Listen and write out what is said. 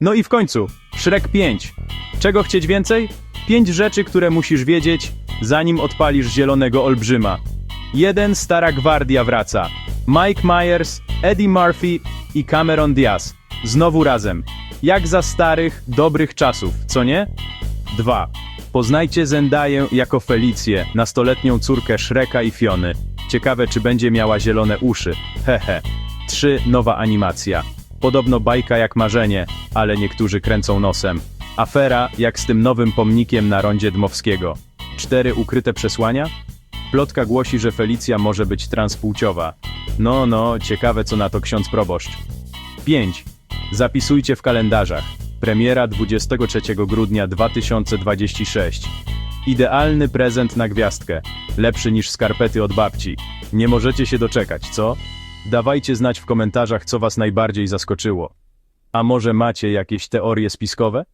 No i w końcu, Shrek 5. Czego chcieć więcej? Pięć rzeczy, które musisz wiedzieć, zanim odpalisz zielonego olbrzyma. 1. Stara gwardia wraca. Mike Myers, Eddie Murphy i Cameron Diaz. Znowu razem. Jak za starych, dobrych czasów, co nie? 2. Poznajcie Zendaję jako Felicję, nastoletnią córkę Shreka i Fiony. Ciekawe, czy będzie miała zielone uszy. Hehe. 3. Nowa animacja. Podobno bajka jak marzenie, ale niektórzy kręcą nosem. Afera jak z tym nowym pomnikiem na rondzie Dmowskiego. 4. Ukryte przesłania? Plotka głosi, że Felicja może być transpłciowa. No, no, ciekawe co na to ksiądz proboszcz. 5. Zapisujcie w kalendarzach. Premiera 23 grudnia 2026. Idealny prezent na gwiazdkę. Lepszy niż skarpety od babci. Nie możecie się doczekać, co? Dawajcie znać w komentarzach, co was najbardziej zaskoczyło. A może macie jakieś teorie spiskowe?